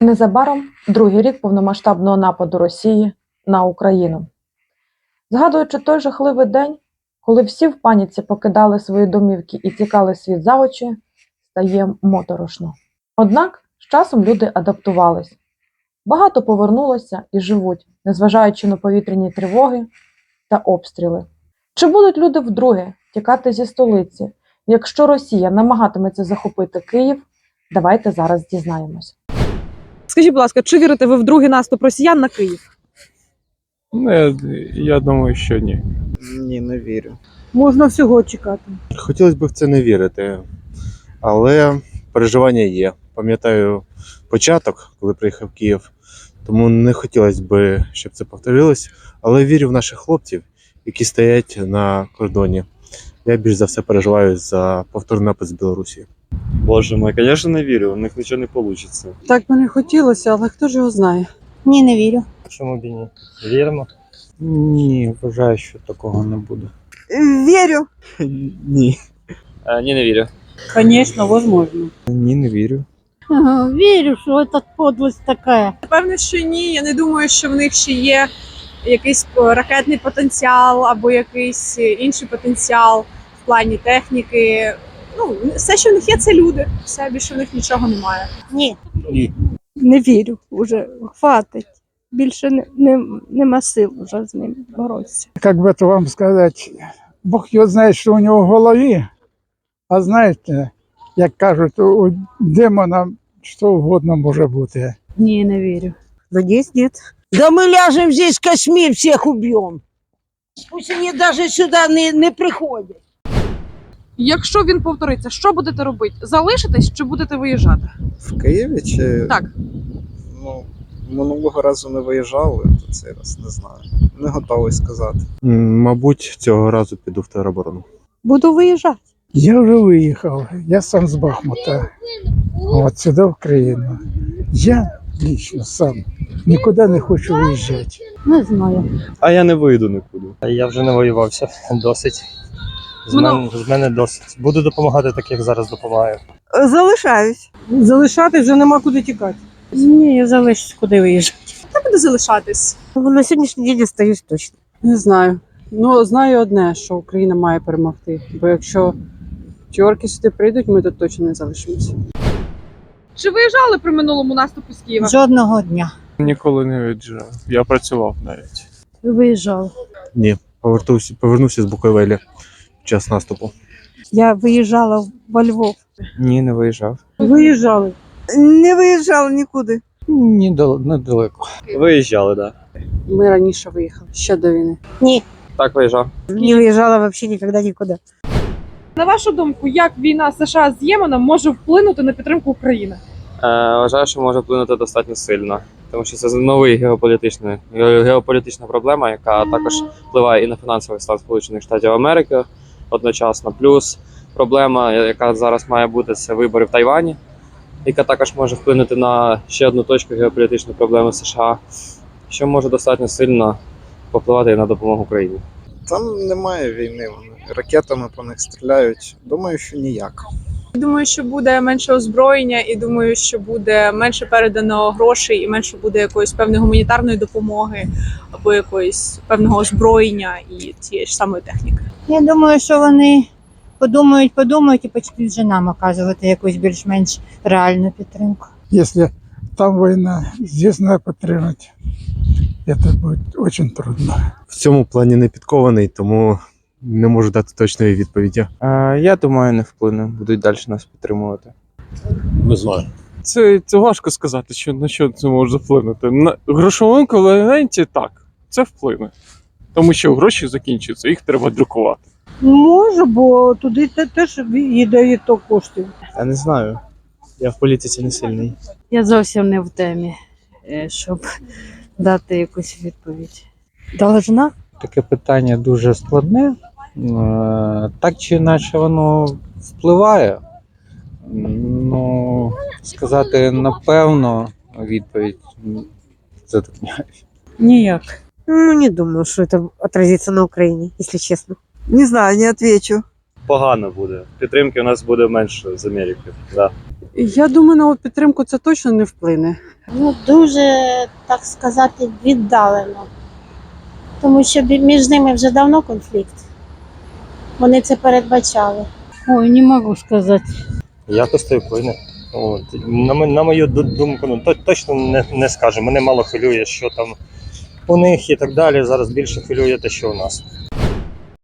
Незабаром другий рік повномасштабного нападу Росії на Україну. Згадуючи той жахливий день, коли всі в паніці покидали свої домівки і тікали світ за очі, стає моторошно. Однак з часом люди адаптувались. Багато повернулося і живуть, незважаючи на повітряні тривоги та обстріли. Чи будуть люди вдруге тікати зі столиці, якщо Росія намагатиметься захопити Київ? Давайте зараз дізнаємось. Скажіть, будь ласка, чи вірите ви в другий наступ росіян на Київ? Ну, я, я думаю, що ні. Ні, не вірю. Можна всього чекати. Хотілося б в це не вірити, але переживання є. Пам'ятаю початок, коли приїхав в Київ, тому не хотілося б, щоб це повторилось. Але вірю в наших хлопців, які стоять на кордоні. Я більш за все переживаю за повторний напад з Білорусі. Боже мой, конечно, не вірю, у них нічого не вийде. Так би не хотілося, але хто ж його знає? Ні, не вірю. Чому б і ні? Віримо? Ні, вважаю, що такого не буде. Вірю. Ні. Е, ні, не вірю. Звісно, можливо. Ні, не вірю. Вірю, що це подлость така. Напевно, що ні. Я не думаю, що в них ще є якийсь ракетний потенціал або якийсь інший потенціал плані техніки. Ну, все, що в них є, це люди. Все більше в них нічого немає. Ні. Ні. Не вірю, уже хватить. Більше не, не, нема сил вже з ним боротися. как бы это вам сказать, Бог його знає, що у нього в голові. А знаєте, як кажуть, у демона що угодно може бути. Ні, не вірю. Надіюсь, ні. Да мы ляжем здесь, Кашмир всех убьем. Пусть они даже сюда не, не приходят. Якщо він повториться, що будете робити? Залишитесь чи будете виїжджати? В Києві чи. Так. Ну, минулого разу не виїжджали, то цей раз не знаю. Не готовий сказати. М, Мабуть, цього разу піду в тероборону. Буду виїжджати. Я вже виїхав, я сам з Бахмута, от сюди в країну. Я лично сам нікуди не хочу виїжджати. Не знаю. А я не вийду нікуди. Я вже не воювався досить. З, Ну, мене, з мене досить. Буду допомагати так, як зараз допомагаю. Залишаюсь. Залишати вже нема куди тікати. Ні, я залишусь, куди виїжджати. Я буду залишатись. На сьогоднішній день остаюсь точно. Не знаю. Ну, знаю одне, що Україна має перемогти. Бо якщо тьорки сюди прийдуть, ми тут точно не залишимося. Чи виїжджали при минулому наступі з Києва? Жодного дня. Ніколи не виїжджав. Я працював навіть. Виїжджав. Ні, повернувся, повернувся з Буковелі час наступу. Я виїжджала во Львов. Ні, не виїжджав. Виїжджали. Не виїжджала нікуди. Ні, дал- недалеко. Виїжджали, так. Ми раніше виїхали, ще до війни. Так виїжджав. Не виїжджала взагалі нікуди нікуди. На вашу думку, як війна США з Єменом може вплинути на підтримку України? Е, вважаю, що може вплинути достатньо сильно. Тому що це новий геополітичний, ге- геополітична проблема, яка також впливає і на фінансовий стан Сполучених Штатів Америки одночасно. Плюс проблема, яка зараз має бути, це вибори в Тайвані, яка також може вплинути на ще одну точку геополітичної проблеми США, що може достатньо сильно попливати на допомогу Україні. Там немає війни. Вони ракетами по них стріляють. Думаю, що ніяк. Думаю, що буде менше озброєння, і думаю, що буде менше передано грошей, і менше буде якоїсь певної гуманітарної допомоги або якоїсь певного озброєння і цієї ж самої техніки. Я думаю, що вони подумають, подумають і почнуть вже нам оказувати якусь більш-менш реальну підтримку. Якщо там війна, здесь треба підтримати. Це буде дуже трудно. В цьому плані не підкований, тому не можу дати точної відповіді. А, я думаю, не вплине. Будуть далі нас підтримувати. Не знаю. Це, це важко сказати, що на що це може вплинути. На грошовому еквіваленті так, це вплине. Тому що гроші закінчуються, їх треба друкувати. Можу, бо туди те- теж їде і то коштів. Я не знаю. Я в політиці не сильний. Я зовсім не в темі, е, щоб дати якусь відповідь. Должна. Таке питання дуже складне. Е, Так чи інакше воно впливає. Ну, сказати напевно відповідь м. Ніяк. Ну, не думаю, що це отразиться на Україні, якщо чесно. Не знаю, не отвечу. Погано буде. Підтримки у нас буде менше з Америки. Да. Я думаю, на підтримку це точно не вплине. Ну, дуже, так сказати, віддалено. Тому що між ними вже давно конфлікт. Вони це передбачали. Ой, не можу сказати. Якось то вплине. От. На, на мою ду- думку, ну, то, точно не, не скажу. Мене мало хвилює, що там у них і так далі. Зараз більше хвилює те, що у нас.